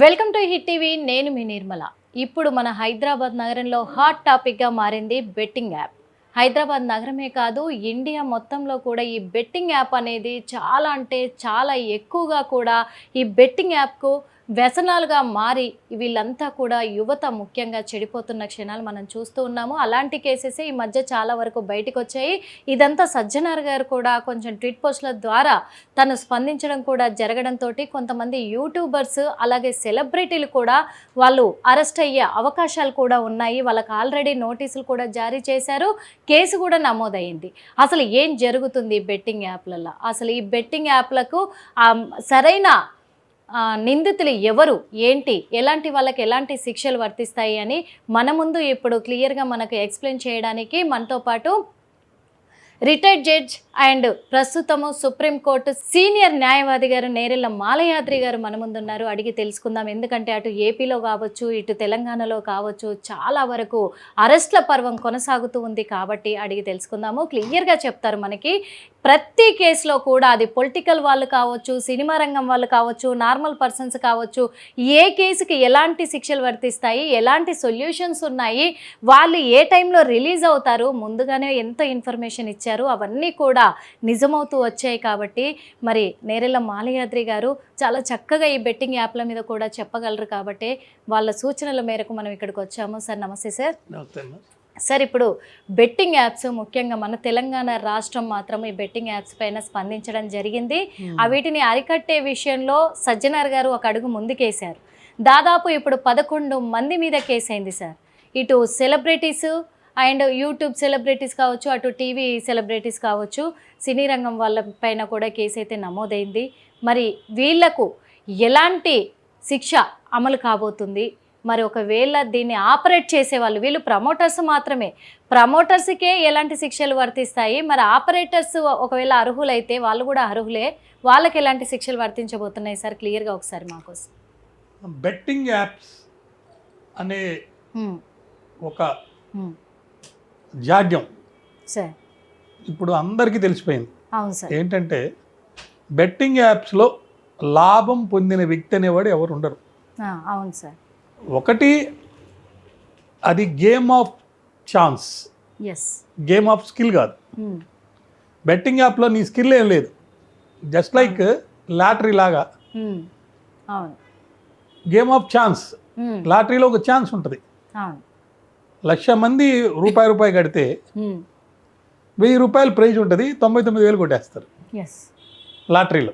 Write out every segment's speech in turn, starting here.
Welcome to hit TV నేను మీ నిర్మల. ఇప్పుడు మన హైదరాబాద్ నగరంలో హాట్ టాపిక్గా మారింది బెట్టింగ్ యాప్. హైదరాబాద్ నగరమే కాదు ఇండియా మొత్తంలో కూడా ఈ బెట్టింగ్ యాప్ అనేది చాలా అంటే చాలా ఎక్కువగా కూడా ఈ బెట్టింగ్ యాప్కు వ్యసనాలుగా మారి వీళ్ళంతా కూడా యువత ముఖ్యంగా చెడిపోతున్న క్షణాలు మనం చూస్తూ ఉన్నాము. అలాంటి కేసెస్ ఈ మధ్య చాలా వరకు బయటకు వచ్చాయి. ఇదంతా సజ్జనార్ గారు కూడా కొంచెం ట్వీట్ పోస్టుల ద్వారా తను స్పందించడం కూడా జరగడంతో కొంతమంది యూట్యూబర్స్ అలాగే సెలబ్రిటీలు కూడా వాళ్ళు అరెస్ట్ అయ్యే అవకాశాలు కూడా ఉన్నాయి. వాళ్ళకి ఆల్రెడీ నోటీసులు కూడా జారీ చేశారు. కేసు కూడా నమోదైంది. అసలు ఏం జరుగుతుంది బెట్టింగ్ యాప్లలో అసలు ఈ బెట్టింగ్ యాప్లకు సరైన నిందితులు ఎవరు ఏంటి ఎలాంటి వాళ్ళకి ఎలాంటి శిక్షలు వర్తిస్తాయి అని మన ముందు ఇప్పుడు క్లియర్గా మనకు ఎక్స్ప్లెయిన్ చేయడానికి మనతో పాటు రిటైర్డ్ జడ్జ్ అండ్ ప్రస్తుతము సుప్రీంకోర్టు సీనియర్ న్యాయవాది గారు నేరెళ్ళ మాలయాద్రి గారు మన ముందు ఉన్నారు. అడిగి తెలుసుకుందాం. ఎందుకంటే అటు ఏపీలో కావచ్చు ఇటు తెలంగాణలో కావచ్చు చాలా వరకు అరెస్ట్ల పర్వం కొనసాగుతూ ఉంది కాబట్టి అడిగి తెలుసుకుందాము. క్లియర్గా చెప్తారు మనకి ప్రతి కేసులో కూడా అది పొలిటికల్ వాళ్ళు కావచ్చు సినిమా రంగం వాళ్ళు కావచ్చు నార్మల్ పర్సన్స్ కావచ్చు ఏ కేసుకి ఎలాంటి శిక్షలు వర్తిస్తాయి ఎలాంటి సొల్యూషన్స్ ఉన్నాయి వాళ్ళు ఏ టైంలో రిలీజ్ అవుతారు ముందుగానే ఎంత ఇన్ఫర్మేషన్ ఇచ్చారు అవన్నీ కూడా నిజమవుతూ వచ్చాయి కాబట్టి మరి నేరెళ్ళ మాలయాద్రి గారు చాలా చక్కగా ఈ బెట్టింగ్ యాప్ల మీద కూడా చెప్పగలరు కాబట్టి వాళ్ళ సూచనల మేరకు మనం ఇక్కడికి వచ్చాము. సార్ నమస్తే సార్. సార్ ఇప్పుడు బెట్టింగ్ యాప్స్ ముఖ్యంగా మన తెలంగాణ రాష్ట్రం మాత్రం ఈ బెట్టింగ్ యాప్స్ పైన స్పందించడం జరిగింది. ఆ వీటిని అరికట్టే విషయంలో సజ్జనార్ గారు ఒక అడుగు ముందుకేశారు. దాదాపు ఇప్పుడు పదకొండు మంది మీద కేసు అయింది సార్. ఇటు సెలబ్రిటీస్ అండ్ యూట్యూబ్ సెలబ్రిటీస్ కావచ్చు అటు టీవీ సెలబ్రిటీస్ కావచ్చు సినీ రంగం వాళ్ళ పైన కూడా కేసు అయితే నమోదైంది. మరి వీళ్ళకు ఎలాంటి శిక్ష అమలు కాబోతుంది? మరి ఒకవేళ దీన్ని ఆపరేట్ చేసేవాళ్ళు వీళ్ళు ప్రమోటర్స్ మాత్రమే. ప్రమోటర్స్కే ఎలాంటి శిక్షలు వర్తిస్తాయి? మరి ఆపరేటర్స్ ఒకవేళ అర్హులైతే వాళ్ళు కూడా అర్హులే. వాళ్ళకి ఎలాంటి శిక్షలు వర్తించబోతున్నాయి? సార్ క్లియర్గా ఒకసారి మాకోసం బెట్టింగ్ యాప్స్ అనే ఒక. జాడ్యం. సార్. ఇప్పుడు అందరికీ తెలిసిపోయింది. అవును సార్. ఏంటంటే బెట్టింగ్ యాప్స్లో లాభం పొందిన వ్యక్తి అనేవాడు ఎవరు ఉండరు. అవును సార్. ఒకటి అది game of chance. Game of skill కాదు. బెట్టింగ్ యాప్లో నీ స్కిల్ ఏం లేదు. జస్ట్ లైక్ లాటరీ లాగా. అవును. Game of chance. లాటరీలో ఒక ఛాన్స్ ఉంటుంది. లక్ష మంది రూపాయి రూపాయి కడితే వెయ్యి రూపాయలు ప్రైజ్ ఉంటుంది తొంభై తొమ్మిది వేలు కొట్టేస్తారు. లాటరీలో.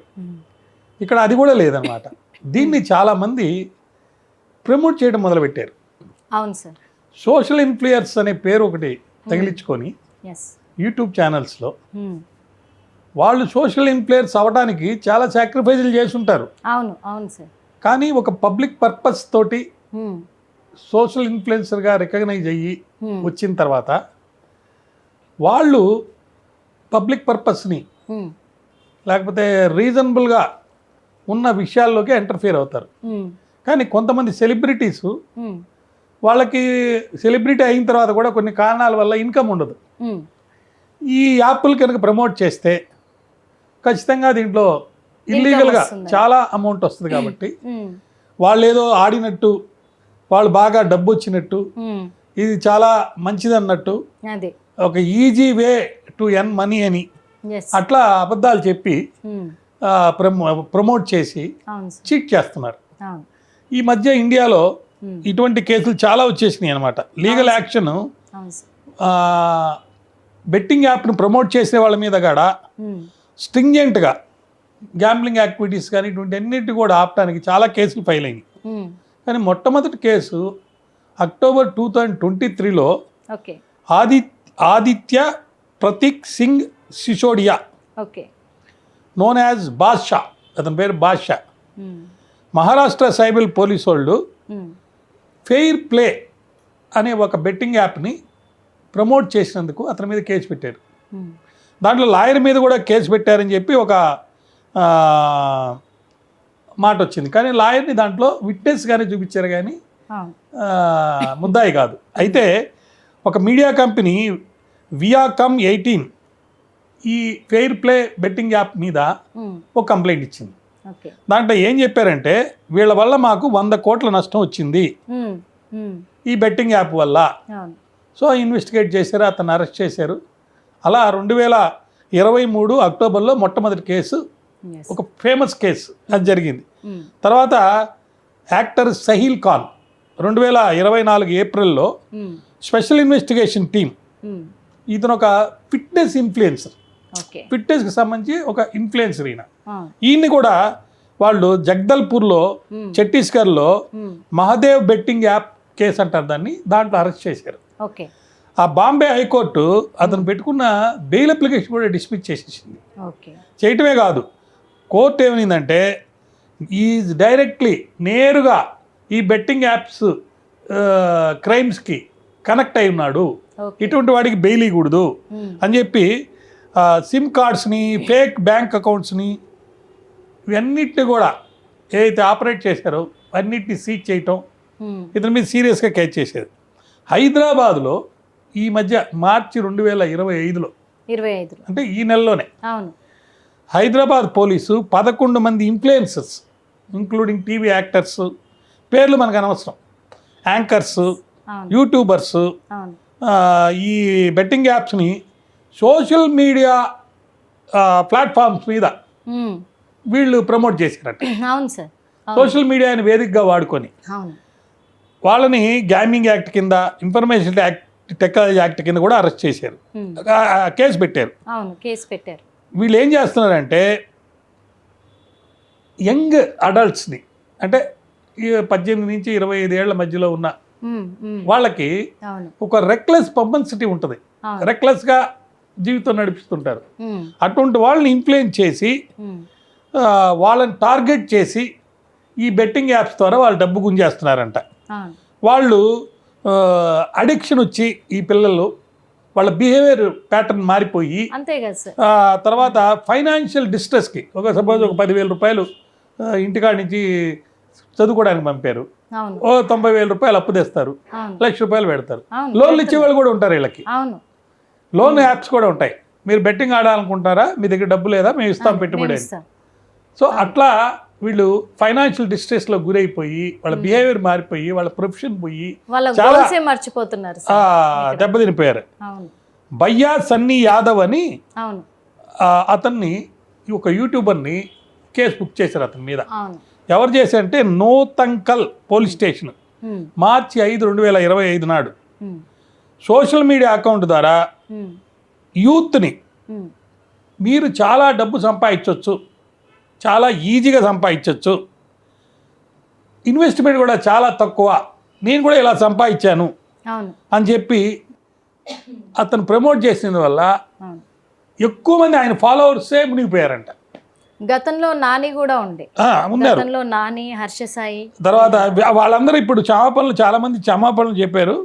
ఇక్కడ అది కూడా లేదనమాట దీన్ని చాలామంది ప్రమోట్ చేయడం మొదలుపెట్టారు. అవును సార్. సోషల్ ఇన్ఫ్లుయర్స్ అనే పేరు ఒకటి తగిలించుకొని యూట్యూబ్ ఛానల్స్లో వాళ్ళు సోషల్ ఇన్ఫ్లుయర్స్ అవ్వడానికి చాలా సాక్రిఫైజులు చేస్తుంటారు. అవును అవును సార్. కానీ ఒక పబ్లిక్ పర్పస్ తోటి సోషల్ ఇన్ఫ్లుయెన్సర్గా రికగ్నైజ్ అయ్యి వచ్చిన తర్వాత వాళ్ళు పబ్లిక్ పర్పస్ని లేకపోతే రీజనబుల్గా ఉన్న విషయాల్లోకి ఎంటర్ఫియర్ అవుతారు. కానీ కొంతమంది సెలబ్రిటీస్ వాళ్ళకి సెలబ్రిటీ అయిన తర్వాత కూడా కొన్ని కారణాల వల్ల ఇన్కమ్ ఉండదు. ఈ యాప్లు కనుక ప్రమోట్ చేస్తే ఖచ్చితంగా దీంట్లో ఇల్లీగల్గా. చాలా అమౌంట్ వస్తుంది కాబట్టి వాళ్ళు ఏదో ఆడినట్టు వాళ్ళు బాగా డబ్బు వచ్చినట్టు. ఇది చాలా మంచిది అన్నట్టు ఒక easy way to earn money అని అట్లా అబద్ధాలు చెప్పి ప్రమోట్ చేసి చీట్ చేస్తున్నారు. అవును. ఈ మధ్య ఇండియాలో హ్మ్, ఇటువంటి కేసులు చాలా వచ్చేసినాయి అనమాట లీగల్ యాక్షన్ బెట్టింగ్ యాప్ను ప్రమోట్ చేసే వాళ్ళ మీద కూడా స్ట్రింజెంట్గా గ్యాంబ్లింగ్ యాక్టివిటీస్ కానీ ఇటువంటి అన్నిటి కూడా ఆపడానికి చాలా కేసులు ఫైల్ అయినాయి. హ్మ్, కానీ మొట్టమొదటి case October two thousand twenty త్రీలో ఆది ఆదిత్య ప్రతీక్ సింగ్ సిసోడియా నోన్ యాజ్ బాద్షా. అతని పేరు బాద్షా. హ్మ్, మహారాష్ట్ర సైబల్ పోలీసు వాళ్ళు ఫెయిర్ ప్లే అనే ఒక బెట్టింగ్ యాప్ని ప్రమోట్ చేసినందుకు అతని మీద కేసు పెట్టారు. దాంట్లో లాయర్ మీద కూడా కేసు పెట్టారని చెప్పి ఒక మాట వచ్చింది. కానీ లాయర్ని దాంట్లో విట్నెస్గానే చూపించారు కానీ ముద్దాయి కాదు. అయితే ఒక మీడియా కంపెనీ వియాకమ్ ఎయిటీన్ ఈ ఫెయిర్ ప్లే బెట్టింగ్ యాప్ మీద ఒక కంప్లైంట్ ఇచ్చింది. దాంట్లో ఏం చెప్పారంటే వీళ్ళ వల్ల మాకు వంద కోట్ల నష్టం వచ్చింది. ఈ బెట్టింగ్ యాప్ వల్ల. సో ఇన్వెస్టిగేట్ చేశారు అతను అరెస్ట్ చేశారు. అలా రెండు వేల ఇరవై మూడు అక్టోబర్లో మొట్టమొదటి కేసు. ఒక ఫేమస్ కేసు. అది జరిగింది. తర్వాత యాక్టర్ సహీల్ ఖాన్ రెండు వేల ఇరవై నాలుగు ఏప్రిల్లో స్పెషల్ ఇన్వెస్టిగేషన్ టీం ఇతను ఒక ఫిట్నెస్ ఇన్ఫ్లుయెన్సర్. ఫిట్నెస్కి సంబంధించి ఒక ఇన్ఫ్లుయెన్సర్ ఈయన. ఈయన్ని కూడా వాళ్ళు జగదల్పూర్లో ఛత్తీస్గఢ్లో మహాదేవ్ బెట్టింగ్ యాప్ కేసు అంటారు దాన్ని దాంట్లో అరెస్ట్ చేశారు. ఓకే. ఆ బాంబే హైకోర్టు అతను పెట్టుకున్న బెయిల్ అప్లికేషన్ కూడా డిస్మిస్ చేసేసింది. చేయటమే కాదు కోర్టు ఏమైందంటే ఈ డైరెక్ట్లీ నేరుగా ఈ బెట్టింగ్ యాప్స్ క్రైమ్స్కి కనెక్ట్ అయి ఉన్నాడు. ఇటువంటి వాడికి బెయిల్ ఇవ్వకూడదు అని చెప్పి సిమ్ కార్డ్స్ని ఫేక్ బ్యాంక్ అకౌంట్స్ని ఇవన్నిటిని కూడా ఏదైతే ఆపరేట్ చేశారో అన్నిటిని సీజ్ చేయటం ఇతని మీద సీరియస్గా క్యాచ్ చేసేది హైదరాబాద్లో ఈ మధ్య మార్చి రెండు వేల ఇరవై ఐదులో ఇరవై ఐదులో. అంటే ఈ నెలలోనే అవును. హైదరాబాద్ పోలీసు పదకొండు మంది ఇన్ఫ్లుయెన్సర్స్ ఇంక్లూడింగ్ టీవీ యాక్టర్స్ పేర్లు మనకు అనవసరం. యాంకర్స్ యూట్యూబర్స్ ఈ బెట్టింగ్ యాప్స్ని సోషల్ మీడియా ప్లాట్ఫామ్స్ మీద వీళ్ళు ప్రమోట్ చేశారట. అవును సార్. సోషల్ మీడియాని వేదికగా వాడుకొని వాళ్ళని గ్యామింగ్ యాక్ట్ కింద ఇన్ఫర్మేషన్ యాక్ట్ టెక్నాలజీ యాక్ట్ కింద కూడా అరెస్ట్ చేశారు. కేసు పెట్టారు. అవును కేసు పెట్టారు. వీళ్ళు ఏం చేస్తున్నారంటే యంగ్ అడల్ట్స్ని అంటే ఈ పద్దెనిమిది నుంచి ఇరవై ఐదు ఏళ్ళ మధ్యలో ఉన్న వాళ్ళకి ఒక రెక్లెస్ పబ్లిసిటీ ఉంటుంది. రెక్లెస్గా జీవితం నడిపిస్తుంటారు. అటువంటి వాళ్ళని ఇన్ఫ్లుయెన్స్ చేసి వాళ్ళని టార్గెట్ చేసి ఈ బెట్టింగ్ యాప్స్ ద్వారా వాళ్ళు డబ్బు గుంజేస్తున్నారంట. వాళ్ళు అడిక్షన్ వచ్చి ఈ పిల్లలు వాళ్ళ బిహేవియర్ ప్యాటర్న్ మారిపోయి తర్వాత ఫైనాన్షియల్ డిస్ట్రెస్కి ఒక సపోజ్ ఒక పదివేల రూపాయలు ఇంటికాడ నుంచి చదువుకోవడానికి పంపారు. ఓ తొంభై వేల రూపాయలు అప్పు తెస్తారు. లక్ష రూపాయలు పెడతారు. లోన్లు ఇచ్చే వాళ్ళు కూడా ఉంటారు వీళ్ళకి. లోన్ యాప్స్ కూడా ఉంటాయి. మీరు బెట్టింగ్ ఆడాలనుకుంటారా? మీ దగ్గర డబ్బు లేదా? మేము ఇస్తాం పెట్టుబడి. సో అట్లా వీళ్ళు ఫైనాన్షియల్ డిస్ట్రెస్లో గురైపోయి వాళ్ళ బిహేవియర్ మారిపోయి వాళ్ళ ప్రొఫెషన్ పోయి చాలా- మర్చిపోతున్నారు దెబ్బతినిపోయారు. భయ్యా సన్నీ యాదవ్ అని అతన్ని ఒక యూట్యూబర్ని కేసు బుక్ చేశారు అతని మీద. ఎవరు చేశారంటే నోతంకల్ పోలీస్ స్టేషన్. మార్చి ఐదు రెండు వేల ఇరవై ఐదు నాడు. సోషల్ మీడియా అకౌంట్ ద్వారా యూత్ని మీరు చాలా డబ్బు సంపాదించవచ్చు చాలా ఈజీగా సంపాదించవచ్చు ఇన్వెస్ట్మెంట్ కూడా చాలా తక్కువ. నేను కూడా ఇలా సంపాదించాను అని చెప్పి అతను ప్రమోట్ చేసిన వల్ల ఎక్కువ మంది ఆయన ఫాలోవర్సే మునిగిపోయారంట. గతంలో నాని కూడా ఉండే. ఉన్నారు. గతంలో నాని హర్ష సాయి తర్వాత వాళ్ళందరూ ఇప్పుడు క్షమాపణలు చాలా మంది క్షమాపణలు చెప్పారు.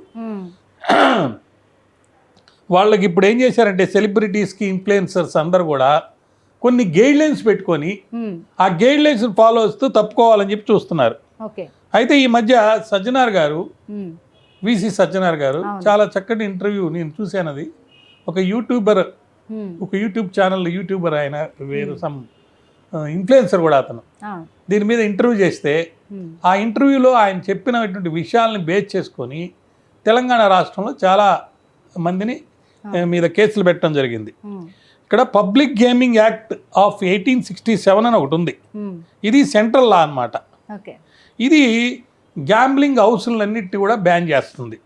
వాళ్ళకి ఇప్పుడు ఏం చేశారంటే సెలబ్రిటీస్కి ఇన్ఫ్లుయెన్సర్స్ అందరూ కూడా కొన్ని గైడ్ లైన్స్ పెట్టుకొని ఆ గైడ్ లైన్స్ ఫాలో వస్తూ తప్పుకోవాలని చెప్పి చూస్తున్నారు. అయితే ఈ మధ్య సజ్జనార్ గారు విసి సజ్జనార్ గారు. చాలా చక్కటి ఇంటర్వ్యూ నేను చూశాను అది. ఒక యూట్యూబర్ ఒక యూట్యూబ్ ఛానల్ యూట్యూబర్ ఆయన వేరు సమ్ ఇన్ఫ్లుయెన్సర్ కూడా అతను. దీని మీద ఇంటర్వ్యూ చేస్తే ఆ ఇంటర్వ్యూలో ఆయన చెప్పినటువంటి విషయాల్ని బేస్ చేసుకొని తెలంగాణ రాష్ట్రంలో చాలా మందిని మీద కేసులు పెట్టడం జరిగింది. ఇక్కడ public gaming act of eighteen sixty seven అని ఒకటి ఉంది. ఇది సెంట్రల్ లా అన్నమాట. ఓకే. ఇది గ్యాంబ్లింగ్ హౌస్లన్నిటి కూడా బ్యాన్ చేస్తుంది.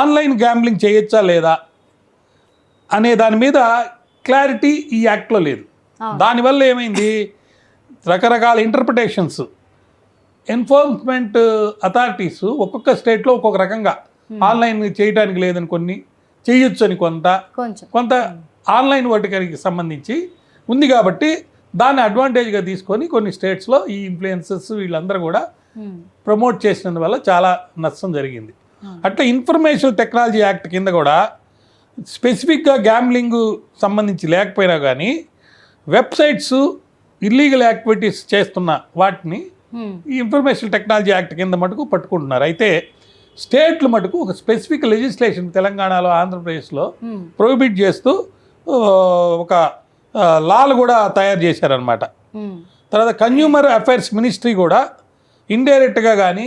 ఆన్లైన్ గ్యాంబ్లింగ్ చేయొచ్చా లేదా అనే దాని మీద క్లారిటీ ఈ యాక్ట్లో లేదు. దానివల్ల ఏమైంది? రకరకాల ఇంటర్ప్రిటేషన్స్ ఎన్ఫోర్స్మెంట్ అథారిటీస్ ఒక్కొక్క స్టేట్లో ఒక్కొక్క రకంగా ఆన్లైన్ చేయడానికి లేదని కొన్ని చేయొచ్చు అని కొంత కొంత ఆన్లైన్ వాటికి సంబంధించి ఉంది కాబట్టి దాన్ని అడ్వాంటేజ్గా తీసుకొని కొన్ని స్టేట్స్లో ఈ ఇన్ఫ్లుయెన్సెస్ వీళ్ళందరూ కూడా ప్రమోట్ చేసినందువల్ల చాలా నష్టం జరిగింది. Hmm. అట్లా ఇన్ఫర్మేషన్ టెక్నాలజీ యాక్ట్ కింద కూడా స్పెసిఫిక్గా గ్యామ్లింగ్ సంబంధించి లేకపోయినా కానీ వెబ్సైట్స్ ఇల్లీగల్ యాక్టివిటీస్ చేస్తున్న వాటిని ఈ ఇన్ఫర్మేషన్ టెక్నాలజీ యాక్ట్ కింద మటుకు పట్టుకుంటున్నారు. అయితే స్టేట్లు మటుకు ఒక స్పెసిఫిక్ లెజిస్లేషన్ తెలంగాణలో ఆంధ్రప్రదేశ్లో ప్రొహిబిట్ చేస్తూ ఒక లాలు కూడా తయారు చేశారనమాట తర్వాత కన్జ్యూమర్ అఫైర్స్ మినిస్ట్రీ కూడా ఇండైరెక్ట్గా కానీ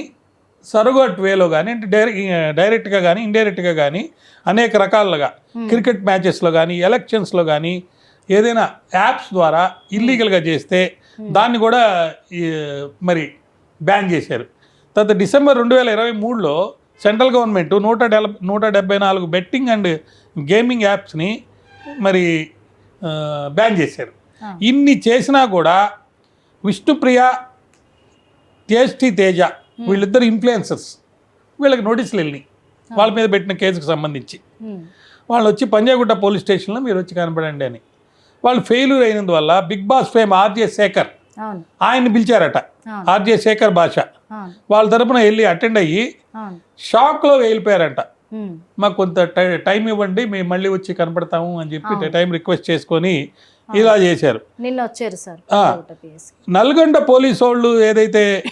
సరుగట్ వేలో కానీ అంటే డైరెక్ట్ డైరెక్ట్గా కానీ ఇండైరెక్ట్గా కానీ అనేక రకాలుగా క్రికెట్ మ్యాచెస్లో కానీ ఎలక్షన్స్లో కానీ ఏదైనా యాప్స్ ద్వారా ఇల్లీగల్గా చేస్తే దాన్ని కూడా మరి బ్యాన్ చేశారు. తర్వాత డిసెంబర్ రెండు వేల ఇరవై మూడులో సెంట్రల్ గవర్నమెంట్ నూట డెల నూట డెబ్బై నాలుగు బెట్టింగ్ అండ్ గేమింగ్ యాప్స్ని మరి బ్యాన్ చేశారు. ఆ. ఇన్ని చేసినా కూడా విష్ణుప్రియ టేస్టీ తేజ వీళ్ళిద్దరు ఇన్ఫ్లుయెన్సర్స్ వీళ్ళకి నోటీసులు వెళ్ళి వాళ్ళ మీద పెట్టిన కేసుకు సంబంధించి. వాళ్ళు వచ్చి పంజాగుట్ట పోలీస్ స్టేషన్లో మీరు వచ్చి కనపడండి అని. వాళ్ళు failure అయినందువల్ల Big Boss fame RJ Shekhar. ఆయన్ని పిలిచారట. ఆర్జే శేఖర్ భాష. వాళ్ళ తరపున వెళ్ళి అటెండ్ అయ్యి షాక్లో వెళ్ళిపోయారంట. మాకు కొంత టై- ఇవ్వండి మేము మళ్ళీ వచ్చి కనపడతాము అని చెప్పి టైం రిక్వెస్ట్ చేసుకొని ఇలా చేశారు. నిన్న వచ్చారు సార్. నల్గొండ పోలీసు వాళ్ళు ఏదైతే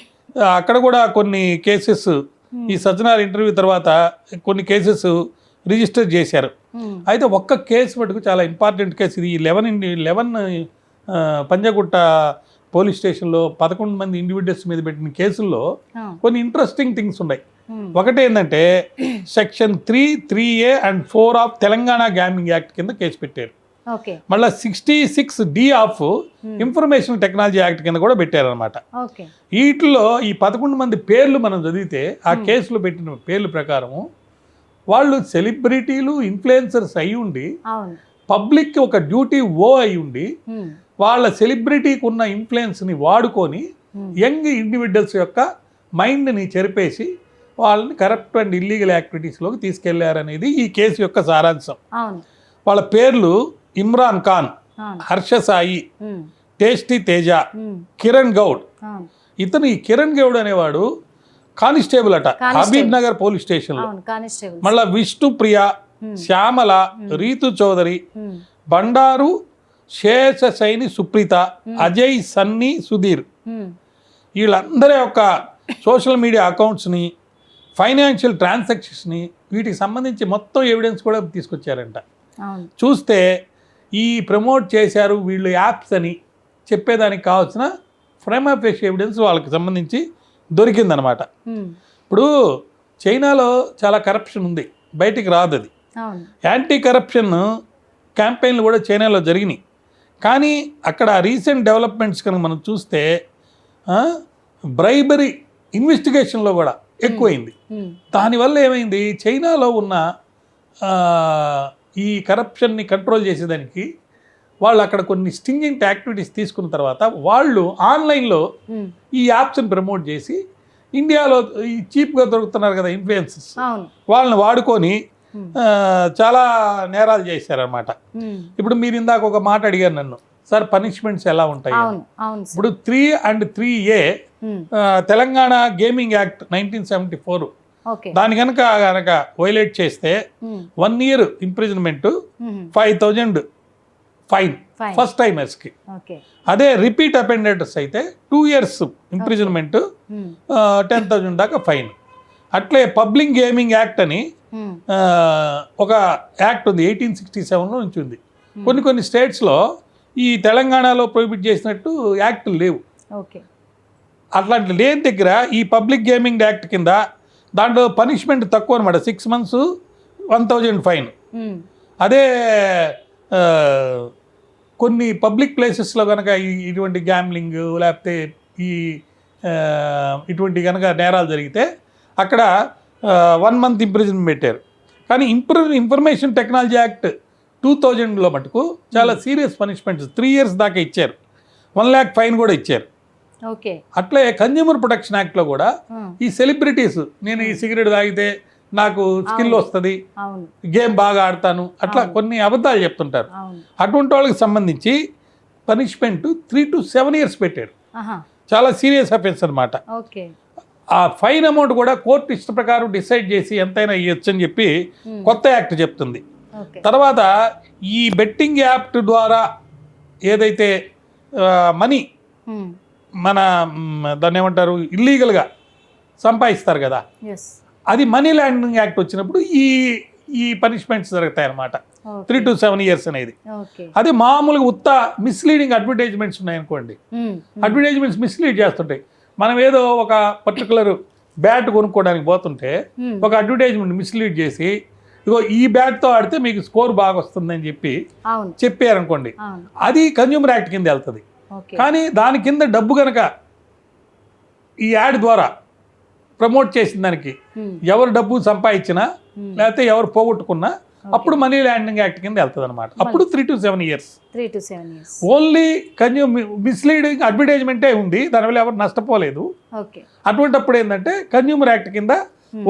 అక్కడ కూడా కొన్ని కేసెస్ ఈ సజ్జనార్ ఇంటర్వ్యూ తర్వాత కొన్ని కేసెస్ రిజిస్టర్ చేశారు. అయితే ఒక్క కేసు మటుకు చాలా ఇంపార్టెంట్ కేసు ఇది. లెవెన్ లెవెన్ పంజగుట్ట పోలీస్ స్టేషన్లో పదకొండు మంది ఇండివిజువల్స్ మీద పెట్టిన కేసుల్లో కొన్ని ఇంట్రెస్టింగ్ థింగ్స్ ఉన్నాయి. ఒకటి ఏంటంటే section three three A and four of Telangana gaming act కింద కేసు పెట్టారు. మళ్ళీ sixty six D of information technology act కింద కూడా పెట్టారనమాట వీటిలో ఈ పదకొండు మంది పేర్లు మనం చదివితే ఆ కేసులో పెట్టిన పేర్ల ప్రకారము వాళ్ళు సెలబ్రిటీలు ఇన్ఫ్లుయెన్సర్స్ అయి ఉండి పబ్లిక్కి ఒక డ్యూటీ ఓ అయి ఉండి వాళ్ళ సెలబ్రిటీకి ఉన్న ఇన్ఫ్లుయెన్స్ని వాడుకొని. యంగ్ ఇండివిజువల్స్ యొక్క మైండ్ని చెరిపేసి వాళ్ళని కరప్ట్ అండ్ ఇల్లీగల్ యాక్టివిటీస్లోకి తీసుకెళ్ళారనేది ఈ కేసు యొక్క సారాంశం. వాళ్ళ పేర్లు ఇమ్రాన్ ఖాన్ హర్ష సాయి టేస్టీ తేజ కిరణ్ గౌడ్. ఇతను ఈ కిరణ్ గౌడ్ అనేవాడు కానిస్టేబుల్ అట. హబీబ్ నగర్ పోలీస్ స్టేషన్లో. అవును కానిస్టేబుల్. మళ్ళా విష్ణు ప్రియ శ్యామల రీతు చౌదరి బండారు శేషశైని సుప్రీత అజయ్ సన్నీ సుధీర్. వీళ్ళందరి యొక్క సోషల్ మీడియా అకౌంట్స్ని ఫైనాన్షియల్ ట్రాన్సాక్షన్స్ని వీటికి సంబంధించి మొత్తం ఎవిడెన్స్ కూడా తీసుకొచ్చారంట. చూస్తే ఈ ప్రమోట్ చేశారు వీళ్ళు యాప్స్ అని చెప్పేదానికి కావాల్సిన ఫ్రేమ్ ఆఫ్ ఎవిడెన్స్ వాళ్ళకి సంబంధించి దొరికిందనమాట. ఇప్పుడు చైనాలో చాలా కరప్షన్ ఉంది. బయటికి రాదు అది. యాంటీ కరప్షన్ క్యాంపెయిన్లు కూడా చైనాలో జరిగినాయి. కానీ అక్కడ రీసెంట్ డెవలప్మెంట్స్ కనుక మనం చూస్తే బ్రైబరీ ఇన్వెస్టిగేషన్లో కూడా ఎక్కువైంది. దానివల్ల ఏమైంది? చైనాలో ఉన్న ఈ కరప్షన్ని కంట్రోల్ చేసేదానికి వాళ్ళు అక్కడ కొన్ని స్టింజింగ్ యాక్టివిటీస్ తీసుకున్న తర్వాత వాళ్ళు ఆన్లైన్లో ఉమ్, ఈ యాప్స్ని ప్రమోట్ చేసి ఇండియాలో ఈ చీప్గా దొరుకుతున్నారు కదా ఇన్ఫ్లుయెన్సెస్ వాళ్ళని వాడుకొని Hmm. చాలా నేరాలు చేశారనమాట ఉమ్, ఇప్పుడు మీరు ఇందాక ఒక మాట అడిగారు నన్ను. సార్ పనిష్మెంట్స్ ఎలా ఉంటాయి? ఇప్పుడు three and three A Telangana gaming act nineteen seventy four దాని కనుక కనుక వైలేట్ చేస్తే one year imprisonment five thousand fine. First టైమర్స్కి. అదే రిపీట్ అపెండెటర్స్ అయితే two years imprisonment ten thousand దాకా ఫైన్. అట్లే పబ్లిక్ గేమింగ్ యాక్ట్ అని ఒక యాక్ట్ ఉంది ఎయిటీన్ సిక్స్టీ సెవెన్లో నుంచి ఉంది. కొన్ని కొన్ని స్టేట్స్లో ఈ తెలంగాణలో ప్రొహిబిట్ చేసినట్టు యాక్ట్ లేవు. ఓకే. అట్లాంటి లేని దగ్గర ఈ పబ్లిక్ గేమింగ్ యాక్ట్ కింద దాంట్లో పనిష్మెంట్ తక్కువ అనమాట six months one thousand fine. అదే కొన్ని పబ్లిక్ ప్లేసెస్లో కనుక ఈ- ఇటువంటి గ్యామ్లింగ్ లేకపోతే ఈ ఇటువంటి కనుక నేరాలు జరిగితే అక్కడ వన్ మంత్ ఇంప్రిజన్ పెట్టారు. కానీ ఇంప్రూ ఇన్ఫర్మేషన్ టెక్నాలజీ యాక్ట్ టూ థౌజండ్లో మటుకు చాలా సీరియస్ పనిష్మెంట్స్ త్రీ ఇయర్స్ దాకా ఇచ్చారు. వన్ ల్యాక్ ఫైన్ కూడా ఇచ్చారు. ఓకే. అట్లే కన్జ్యూమర్ ప్రొటెక్షన్ యాక్ట్లో కూడా ఉమ్, ఈ సెలబ్రిటీస్ నేను ఈ సిగరెట్ తాగితే నాకు స్కిల్ వస్తుంది గేమ్ బాగా ఆడతాను అట్లా కొన్ని అబద్ధాలు చెప్తుంటారు. అటువంటి వాళ్ళకి సంబంధించి punishment three to seven years పెట్టారు. ఆహా. చాలా సీరియస్ అఫెన్స్ అనమాట ఆ ఫైన్ అమౌంట్ కూడా కోర్టు ఇష్ట ప్రకారం డిసైడ్ చేసి ఎంతైనా ఇవ్వచ్చు అని చెప్పి. కొత్త యాక్ట్ చెప్తుంది. తర్వాత ఈ బెట్టింగ్ యాప్ ద్వారా ఏదైతే మనీ మన దాన్ని ఏమంటారు ఇల్లీగల్గా సంపాదిస్తారు కదా అది మనీ ల్యాండింగ్ యాక్ట్ వచ్చినప్పుడు ఈ ఈ పనిష్మెంట్స్ జరుగుతాయి అన్నమాట త్రీ టు సెవెన్ ఇయర్స్ అనేది. అదే మామూలుగా ఉత్త మిస్లీడింగ్ అడ్వర్టైజ్మెంట్స్ ఉన్నాయనుకోండి. అడ్వర్టైజ్మెంట్స్ మిస్లీడ్ చేస్తుంటాయి. మనం ఏదో ఒక పర్టికులర్ బ్యాట్ కొనుక్కోవడానికి పోతుంటే ఉమ్, ఒక అడ్వర్టైజ్మెంట్ మిస్లీడ్ చేసి ఇగో ఈ బ్యాట్తో ఆడితే మీకు స్కోర్ బాగా వస్తుందని చెప్పి చెప్పారనుకోండి అది కన్జ్యూమర్ యాక్ట్ కింద వెళ్తుంది. కానీ దాని కింద డబ్బు కనుక ఈ యాడ్ ద్వారా ప్రమోట్ చేసిన దానికి. ఎవరు డబ్బు సంపాదించినా. లేకపోతే ఎవరు పోగొట్టుకున్నా అప్పుడు మనీ ల్యాండింగ్ యాక్ట్ కింద వెళ్తుంది అనమాట అప్పుడు three to seven years three to seven years only consume misleading అడ్వర్టైజ్మెంటే ఉంది. దానివల్ల ఎవరు నష్టపోలేదు. అటువంటిప్పుడు ఏంటంటే కన్జ్యూమర్ యాక్ట్ కింద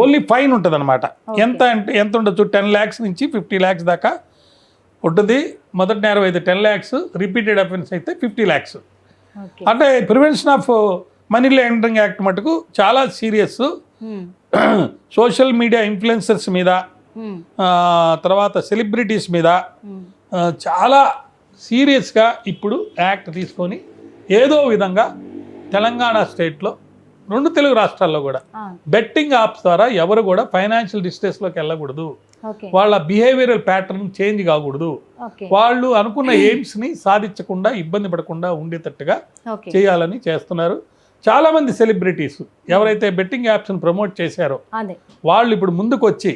ఓన్లీ ఫైన్ ఉంటుంది అనమాట. ఎంత అంటే ఎంత ఉండొచ్చు? టెన్ ల్యాక్స్ నుంచి ఫిఫ్టీ ల్యాక్స్ దాకా ఉంటుంది. మొదటి నేరం అయితే టెన్ ల్యాక్స్ రిపీటెడ్ అఫెన్స్ అయితే ఫిఫ్టీ ల్యాక్స్ అంటే prevention of money laundering act మటుకు చాలా సీరియస్ సోషల్ మీడియా ఇన్ఫ్లుయెన్సర్స్ మీద ఆ, తర్వాత సెలబ్రిటీస్ మీద ఆ, చాలా సీరియస్గా ఇప్పుడు యాక్ట్ తీసుకొని ఏదో విధంగా తెలంగాణ స్టేట్లో రెండు తెలుగు రాష్ట్రాల్లో కూడా బెట్టింగ్ యాప్స్ ద్వారా ఎవరు కూడా ఫైనాన్షియల్ డిస్ట్రెస్లోకి వెళ్ళకూడదు. వాళ్ళ బిహేవియరల్ ప్యాటర్న్ చేంజ్ కాకూడదు. వాళ్ళు అనుకున్న ఎయిమ్స్ని సాధించకుండా ఇబ్బంది పడకుండా ఉండేటట్టుగా చేయాలని చేస్తున్నారు. చాలామంది సెలబ్రిటీస్ ఎవరైతే బెట్టింగ్ యాప్స్ని ప్రమోట్ చేశారో వాళ్ళు ఇప్పుడు ముందుకు వచ్చి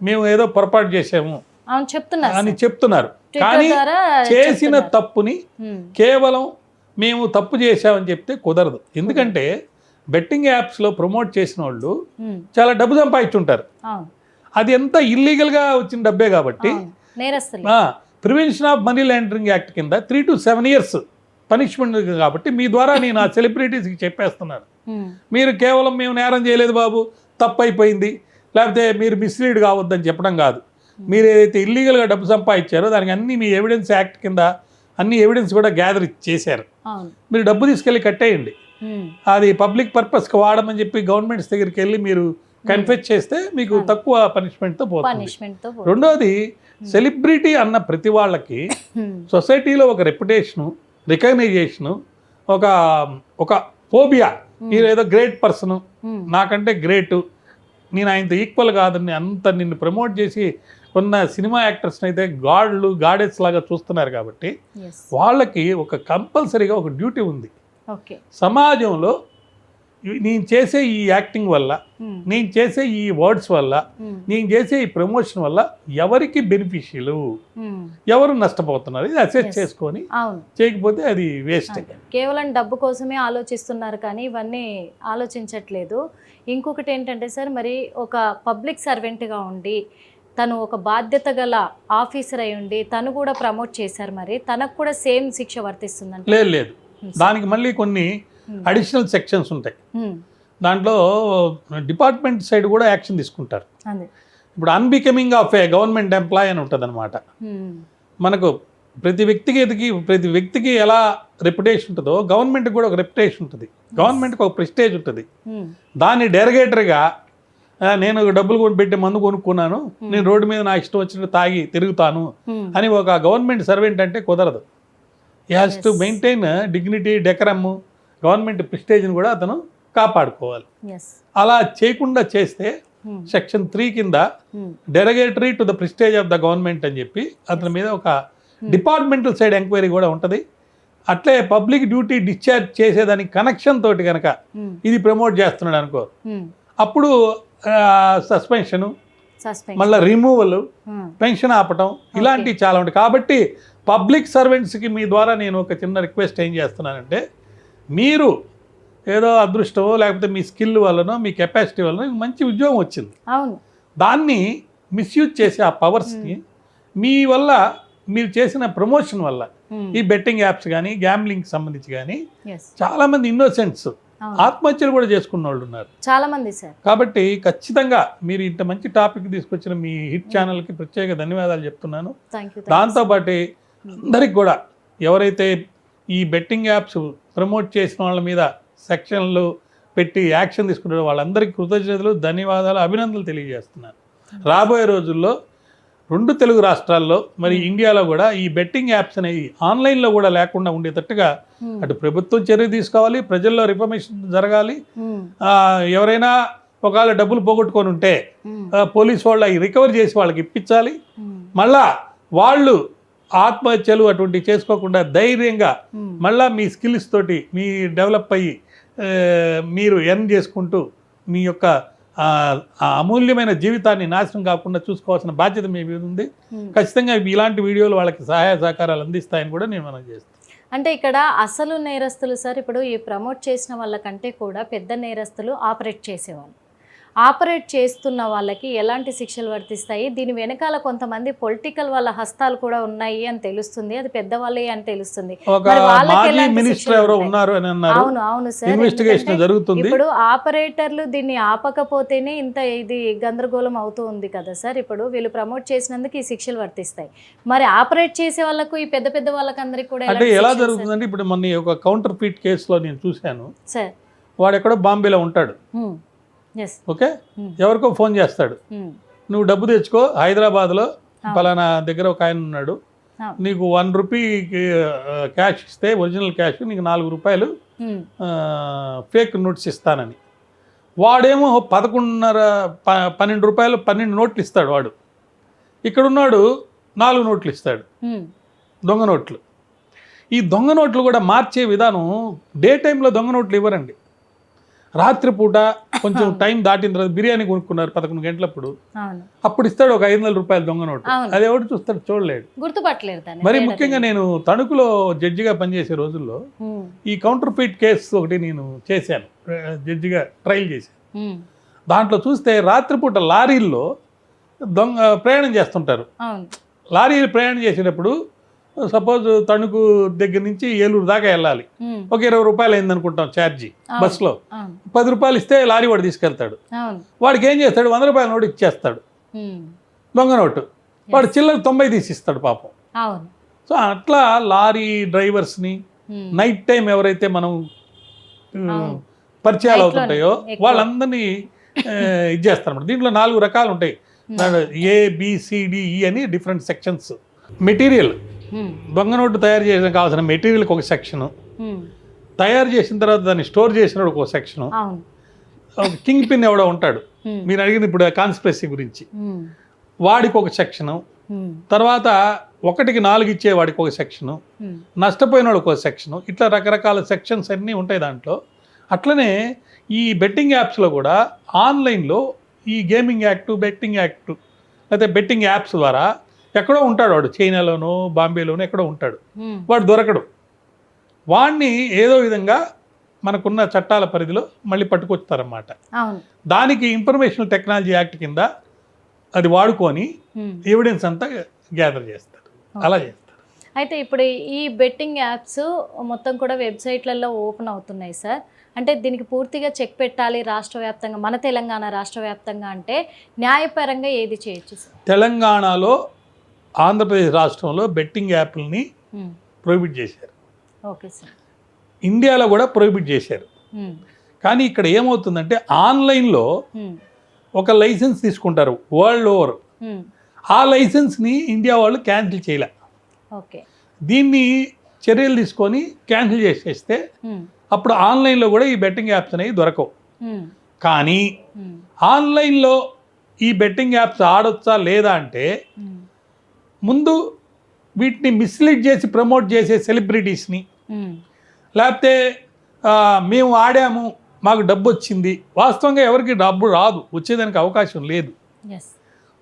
మేము ఏదో పొరపాటు చేసాము అని. చెప్తున్నారు. కానీ చేసిన. తప్పుని కేవలం మేము తప్పు చేశామని చెప్తే కుదరదు. ఎందుకంటే బెట్టింగ్ యాప్స్లో ప్రమోట్ చేసిన వాళ్ళు చాలా డబ్బు సంపాదించుంటారు. అది ఎంత ఇల్లీగల్గా వచ్చిన డబ్బే కాబట్టి prevention of money laundering act కింద three to seven years punishment కాబట్టి మీ ద్వారా నేను ఆ సెలబ్రిటీస్కి చెప్పేస్తున్నాను. మీరు కేవలం మేము నేరం చేయలేదు బాబు తప్పు అయిపోయింది లేకపోతే మీరు మిస్లీడ్ కావద్దని చెప్పడం కాదు. మీరు ఏదైతే ఇల్లీగల్గా డబ్బు సంపాదించారో దానికి అన్ని మీ ఎవిడెన్స్ యాక్ట్ కింద అన్ని ఎవిడెన్స్ కూడా గ్యాదర్ చేశారు. మీరు డబ్బు తీసుకెళ్ళి కట్టేయండి. అది పబ్లిక్ పర్పస్కి వాడమని చెప్పి గవర్నమెంట్స్ దగ్గరికి వెళ్ళి మీరు కన్ఫెస్ చేస్తే మీకు తక్కువ పనిష్మెంట్తో పోతుంది. రెండోది సెలబ్రిటీ అన్న ప్రతి వాళ్ళకి సొసైటీలో ఒక రెప్యుటేషను రికగ్నైజేషను ఒక ఒక ఫోబియా మీరు ఏదో గ్రేట్ పర్సన్ నాకంటే గ్రేట్ నేను ఆయనతో ఈక్వల్ కాదని అంత నిన్ను ప్రమోట్ చేసి ఉన్న సినిమా యాక్టర్స్ని అయితే గాడ్లు గాడెస్ లాగా చూస్తున్నారు కాబట్టి. వాళ్ళకి ఒక కంపల్సరీగా ఒక డ్యూటీ ఉంది. ఓకే. సమాజంలో నేను చేసే ఈ యాక్టింగ్ వల్ల ఉమ్, నేను చేసే ఈ వర్డ్స్ వల్ల ఉమ్, నేను చేసే ఈ ప్రమోషన్ వల్ల ఎవరికి బెనిఫిషియలు ఉమ్, ఎవరు నష్టపోతున్నారు? ఇది అసెస్. చేసుకొని చేయకపోతే అది వేస్ట్. కేవలం డబ్బు కోసమే ఆలోచిస్తున్నారు కానీ ఇవన్నీ ఆలోచించట్లేదు. ఇంకొకటి ఏంటంటే సార్ మరి ఒక పబ్లిక్ సర్వెంట్గా ఉండి తను ఒక బాధ్యత గల ఆఫీసర్ అయి ఉండి తను కూడా ప్రమోట్ చేశారు మరి తనకు కూడా సేమ్ శిక్ష వర్తిస్తుందంట లేదు లేదు. దానికి మళ్ళీ కొన్ని Hmm. అడిషనల్ సెక్షన్స్ ఉంటాయి. దాంట్లో డిపార్ట్మెంట్ సైడ్ కూడా యాక్షన్ తీసుకుంటారు. ఇప్పుడు unbecoming of a government employee అని ఉంటుంది అనమాట మనకు ప్రతి వ్యక్తికి ప్రతి వ్యక్తికి ఎలా రెప్యుటేషన్ ఉంటుందో గవర్నమెంట్కి కూడా ఒక రెప్యుటేషన్ ఉంటుంది. గవర్నమెంట్కి ఒక ప్రెస్టేజ్ ఉంటుంది. దాన్ని డెరగేటర్గా నేను డబ్బులు కొని పెట్టి మందు కొనుక్కున్నాను నేను రోడ్డు మీద నా ఇష్టం వచ్చినట్టు తాగి తిరుగుతాను అని ఒక గవర్నమెంట్ సర్వెంట్ అంటే కుదరదు. Has to maintain dignity decorum government ప్రిస్టేజ్ని కూడా అతను కాపాడుకోవాలి. అలా చేయకుండా చేస్తే ఉమ్, సెక్షన్ త్రీ కింద ఉమ్, derogatory to the prestige of the government అని చెప్పి అతని మీద ఒక డిపార్ట్మెంటల్ సైడ్ ఎంక్వైరీ కూడా ఉంటుంది. అట్లే పబ్లిక్ డ్యూటీ డిశ్చార్జ్ చేసేదానికి కనెక్షన్ తోటి కనుక ఇది ప్రమోట్ చేస్తున్నాడు అనుకో. అప్పుడు సస్పెన్షను మళ్ళీ రిమూవల్ పెన్షన్ ఆపటం ఇలాంటివి చాలా ఉంటాయి. కాబట్టి పబ్లిక్ సర్వెంట్స్కి మీ ద్వారా నేను ఒక చిన్న రిక్వెస్ట్ ఏం చేస్తున్నానంటే మీరు ఏదో అదృష్టమో లేకపోతే మీ స్కిల్ వల్లనో మీ కెపాసిటీ వల్లనో మంచి ఉద్యోగం వచ్చింది. అవును. దాన్ని మిస్యూజ్ చేసే ఆ పవర్స్ని మీ వల్ల మీరు చేసిన ప్రమోషన్ వల్ల ఈ బెట్టింగ్ యాప్స్ కానీ గ్యాంబ్లింగ్ సంబంధించి కానీ yes. చాలామంది ఇన్నోసెంట్స్. ఆత్మహత్యలు కూడా చేసుకున్న వాళ్ళు ఉన్నారు. చాలా మంది సార్ కాబట్టి ఖచ్చితంగా మీరు ఇంత మంచి టాపిక్ తీసుకొచ్చిన మీ హిట్ ఛానల్కి ప్రత్యేక ధన్యవాదాలు చెప్తున్నాను. దాంతోపాటు అందరికి కూడా ఎవరైతే ఈ బెట్టింగ్ యాప్స్ ప్రమోట్ చేసిన వాళ్ళ మీద సెక్షన్లు పెట్టి యాక్షన్ తీసుకున్నారో వాళ్ళందరికీ కృతజ్ఞతలు ధన్యవాదాలు అభినందనలు తెలియజేస్తున్నాను. రాబోయే రోజుల్లో రెండు తెలుగు రాష్ట్రాల్లో మరి ఇండియాలో కూడా ఈ బెట్టింగ్ యాప్స్ అనేవి ఆన్లైన్లో కూడా లేకుండా ఉండేటట్టుగా అటు ప్రభుత్వం చర్య తీసుకోవాలి ప్రజల్లో రిఫర్మేషన్ జరగాలి. ఎవరైనా ఒకవేళ డబ్బులు పోగొట్టుకొని ఉంటే పోలీస్ వాళ్ళు అవి రికవర్ చేసి వాళ్ళకి ఇప్పించాలి. మళ్ళా వాళ్ళు ఆత్మహత్యలు అటువంటివి చేసుకోకుండా ధైర్యంగా ఉమ్. మళ్ళా మీ స్కిల్స్ తోటి మీ డెవలప్ అయ్యి మీరు ఎర్న్ చేసుకుంటూ మీ యొక్క అమూల్యమైన జీవితాన్ని నాశనం కాకుండా చూసుకోవాల్సిన బాధ్యత మీ మీద ఉంది ఉమ్. ఖచ్చితంగా ఇలాంటి వీడియోలు వాళ్ళకి సహాయ సహకారాలు అందిస్తాయని కూడా నేను మనం చేస్తాను అంటే ఇక్కడ అసలు నేరస్తులు సార్ ఇప్పుడు ఈ ప్రమోట్ చేసిన వాళ్ళకంటే కూడా పెద్ద నేరస్తులు ఆపరేట్ చేసేవాళ్ళు ఆపరేట్ చేస్తున్న వాళ్ళకి ఎలాంటి శిక్షలు వర్తిస్తాయి? దీని వెనకాల కొంతమంది పొలిటికల్ వాళ్ళ హస్తాలు కూడా ఉన్నాయి అని తెలుస్తుంది. అది పెద్దవాళ్ళే అని తెలుస్తుంది. మినిస్టర్ ఎవరో? ఉన్నారు అని అన్నారు. అవును అవును సార్. ఇన్వెస్టిగేషన్ జరుగుతుంది. ఇప్పుడు ఆపరేటర్లు దీన్ని ఆపకపోతేనే ఇంత ఇది గందరగోళం అవుతూ ఉంది కదా సార్. ఇప్పుడు వీళ్ళు ప్రమోట్ చేసినందుకు ఈ శిక్షలు వర్తిస్తాయి. మరి ఆపరేట్ చేసే వాళ్ళకు ఈ పెద్ద పెద్ద వాళ్ళకందరికి కూడా అంటే ఎలా? జరుగుతుందంటే ఇప్పుడు మొన్న ఒక కౌంటర్ ఫీట్ కేసులో నేను చూశాను. సార్. వాడు ఎక్కడో బాంబేలో ఉంటాడు. ఓకే? ఎవరికో ఫోన్ చేస్తాడు. నువ్వు డబ్బు తెచ్చుకో హైదరాబాద్లో పలానా దగ్గర ఒక ఆయన ఉన్నాడు. అవును. నీకు వన్ రూపీ క్యాష్ ఇస్తే ఒరిజినల్ క్యాష్ నీకు నాలుగు రూపాయలు ఫేక్ నోట్స్ ఇస్తానని. వాడేమో పదకొండున్నర ప పన్నెండు రూపాయలు పన్నెండు నోట్లు ఇస్తాడు వాడు. ఇక్కడున్నాడు నాలుగు నోట్లు ఇస్తాడు. దొంగ నోట్లు. ఈ దొంగ నోట్లు కూడా మార్చే విధానం డే టైంలో దొంగ నోట్లు ఇవ్వరండి. రాత్రిపూట కొంచెం టైం దాటిన తర్వాత బిర్యానీ కొనుక్కున్నారు పదకొండు గంటలప్పుడు. అప్పుడు ఇస్తాడు ఒక ఐదు వందల రూపాయల దొంగ నోటు. అది ఎవడు చూస్తాడు? చూడలేడు. గుర్తుపట్టలేరు దాన్ని మరి ముఖ్యంగా నేను తణుకులో జడ్జిగా పనిచేసే రోజుల్లో ఈ కౌంటర్ ఫీట్ కేసు ఒకటి నేను చేశాను. జడ్జిగా ట్రయల్ చేశాను. దాంట్లో చూస్తే రాత్రిపూట లారీల్లో దొంగ ప్రయాణం చేస్తుంటారు. లారీలు ప్రయాణం చేసేటప్పుడు సపోజ్ తణుకు దగ్గర నుంచి ఏలూరు దాకా వెళ్ళాలి. ఒక ఇరవై రూపాయలు అయింది అనుకుంటాం ఛార్జీ. బస్సులో. పది రూపాయలు ఇస్తే లారీ వాడు తీసుకెళ్తాడు. వాడికి ఏం చేస్తాడు? వంద రూపాయల నోటు ఇచ్చేస్తాడు. దొంగ నోటు. వాడు చిల్లర తొంభై తీసి ఇస్తాడు పాపం సో అట్లా లారీ డ్రైవర్స్ని నైట్ టైం ఎవరైతే మనం. పరిచయాలు అవుతుంటాయో. వాళ్ళందరినీ ఇది చేస్తారన్నమాట. దీంట్లో నాలుగు రకాలు ఉంటాయి. ఏ బిసిడిఈ అని డిఫరెంట్ సెక్షన్స్. మెటీరియల్. దొంగ నోటు తయారు చేయడానికి కావాల్సిన మెటీరియల్కి ఒక సెక్షను. ఉమ్, తయారు చేసిన తర్వాత దాన్ని స్టోర్ చేసిన ఒక సెక్షను. కింగ్ పిన్ ఎవడో ఉంటాడు. ఉమ్, మీరు అడిగిన ఇప్పుడు కాన్స్పిరసీ గురించి. వాడికి ఒక సెక్షను. తర్వాత ఒకటికి నాలుగు ఇచ్చే వాడికి ఒక సెక్షను. నష్టపోయిన వాళ్ళకి ఒక సెక్షను. ఇట్లా రకరకాల సెక్షన్స్ అన్నీ ఉంటాయి దాంట్లో. అట్లనే ఈ బెట్టింగ్ యాప్స్లో కూడా ఆన్లైన్లో ఈ గేమింగ్ యాక్ట్ బెట్టింగ్ యాక్ట్ లేకపోతే బెట్టింగ్ యాప్స్ ద్వారా ఎక్కడో ఉంటాడు వాడు చైనాలోనో బాంబేలోనో ఎక్కడో ఉంటాడు. వాడు దొరకడు. వాడిని ఏదో విధంగా మనకున్న చట్టాల పరిధిలో మళ్ళీ పట్టుకొస్తారన్నమాట. అవును. దానికి ఇన్ఫర్మేషన్ టెక్నాలజీ యాక్ట్ కింద అది వాడుకొని. ఎవిడెన్స్ అంతా గ్యాదర్ చేస్తారు. అలా చేస్తారు. అయితే ఇప్పుడు ఈ బెట్టింగ్ యాప్స్ మొత్తం కూడా వెబ్సైట్లలో ఓపెన్ అవుతున్నాయి సార్. అంటే దీనికి పూర్తిగా చెక్ పెట్టాలి రాష్ట్ర వ్యాప్తంగా మన తెలంగాణ రాష్ట్ర వ్యాప్తంగా అంటే న్యాయపరంగా ఏది చేయొచ్చు తెలంగాణలో ఆంధ్రప్రదేశ్ రాష్ట్రంలో బెట్టింగ్ యాప్లని ఉమ్, ప్రొహిబిట్ చేశారు. ఇండియాలో కూడా ప్రొహిబిట్ చేశారు. ఉమ్, కానీ ఇక్కడ ఏమవుతుందంటే ఆన్లైన్లో ఉమ్, ఒక లైసెన్స్ తీసుకుంటారు వరల్డ్ ఓవర్. ఆ లైసెన్స్ని ఇండియా వాళ్ళు క్యాన్సిల్ చేయలే. ఓకే దీన్ని చర్యలు తీసుకొని క్యాన్సిల్ చేసేస్తే అప్పుడు ఆన్లైన్లో కూడా ఈ బెట్టింగ్ యాప్స్ అనేవి దొరకవు. కానీ ఆన్లైన్లో ఈ బెట్టింగ్ యాప్స్ ఆడొచ్చా లేదా అంటే ముందు వీటిని మిస్లీడ్ చేసి ప్రమోట్ చేసే సెలబ్రిటీస్ని లేకపోతే మేము ఆడాము మాకు డబ్బు వచ్చింది. వాస్తవంగా ఎవరికి డబ్బు రాదు వచ్చేదానికి అవకాశం లేదు.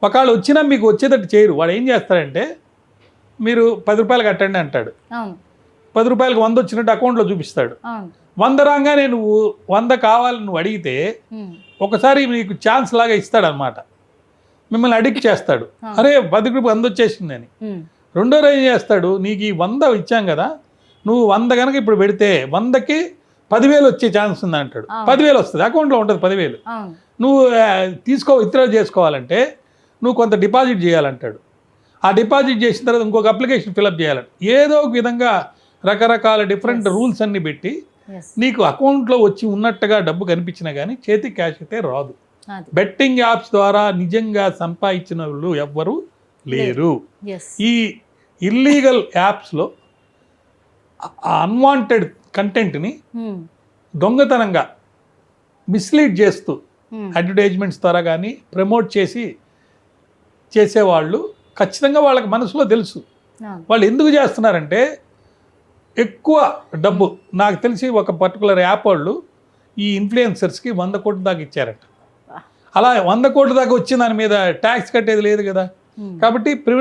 ఒకవేళ వచ్చినా మీకు వచ్చేటట్టు చేయరు. వాడు ఏం చేస్తాడంటే మీరు పది రూపాయలు కట్టండి అంటాడు. పది రూపాయలకు వంద వచ్చినట్టు అకౌంట్లో చూపిస్తాడు. వంద రాగానే నువ్వు వంద కావాలని నువ్వు అడిగితే ఒకసారి నీకు ఛాన్స్ లాగా ఇస్తాడనమాట మిమ్మల్ని అడిక్ట్ చేస్తాడు. అరే పది వచ్చేసిందని ఉమ్, రెండో రోజు ఏం చేస్తాడు? నీకు ఈ వంద ఇచ్చాం కదా నువ్వు వంద కనుక ఇప్పుడు పెడితే వందకి పదివేలు వచ్చే ఛాన్స్ ఉంది అంటాడు. పదివేలు వస్తుంది అకౌంట్లో ఉంటుంది పదివేలు. నువ్వు తీసుకో విత్డ్రా చేసుకోవాలంటే నువ్వు కొంత డిపాజిట్ చేయాలంటాడు. ఆ డిపాజిట్ చేసిన తర్వాత ఇంకొక అప్లికేషన్ ఫిలప్ చేయాలంట. ఏదో ఒక విధంగా రకరకాల డిఫరెంట్. రూల్స్ అన్ని పెట్టి నీకు అకౌంట్లో వచ్చి ఉన్నట్టుగా డబ్బు కనిపించినా కానీ చేతి క్యాష్ అయితే రాదు. బెట్టింగ్ యాప్స్ ద్వారా నిజంగా సంపాదించిన వాళ్ళు ఎవ్వరూ లేరు. ఈ ఇల్లీగల్ యాప్స్లో అన్వాంటెడ్ కంటెంట్ని దొంగతనంగా మిస్లీడ్ చేస్తూ అడ్వర్టైజ్మెంట్స్ ద్వారా కానీ ప్రమోట్ చేసి చేసేవాళ్ళు ఖచ్చితంగా వాళ్ళకి మనసులో తెలుసు. వాళ్ళు ఎందుకు చేస్తున్నారంటే ఎక్కువ డబ్బు నాకు తెలిసి ఒక పర్టికులర్ యాప్ వాళ్ళు ఈ ఇన్ఫ్లుయెన్సర్స్కి వంద కోట్ల దాకా ఇచ్చారట. అలా వంద కోట్ల దాకా వచ్చిన దాని మీద ట్యాక్స్ కట్టేది లేదు కదా Hmm. కాబట్టి ప్రివెన్షన్